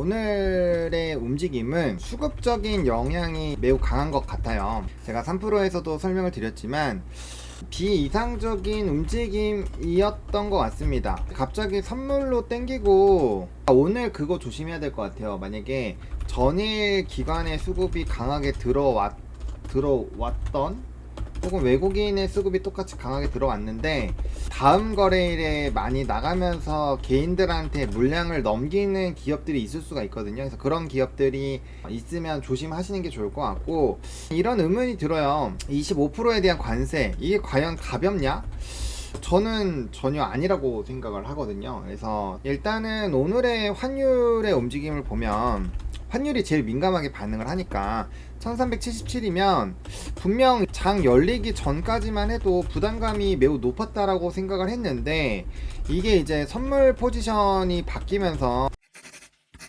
오늘의 움직임은 수급적인 영향이 매우 강한 것 같아요. 제가 3프로에서도 설명을 드렸지만 비이상적인 움직임이었던 것 같습니다. 갑자기 선물로 땡기고 아, 오늘 그거 조심해야 될 것 같아요. 만약에 전일 기관의 수급이 강하게 들어왔 들어왔던 혹은 외국인의 수급이 똑같이 강하게 들어왔는데 다음 거래일에 많이 나가면서 개인들한테 물량을 넘기는 기업들이 있을 수가 있거든요. 그래서 그런 기업들이 있으면 조심하시는 게 좋을 것 같고 이런 의문이 들어요. 25%에 대한 관세 이게 과연 가볍냐? 저는 전혀 아니라고 생각을 하거든요. 그래서 일단은 오늘의 환율의 움직임을 보면 환율이 제일 민감하게 반응을 하니까 1377이면 분명 장 열리기 전까지만 해도 부담감이 매우 높았다라고 생각을 했는데 이게 이제 선물 포지션이 바뀌면서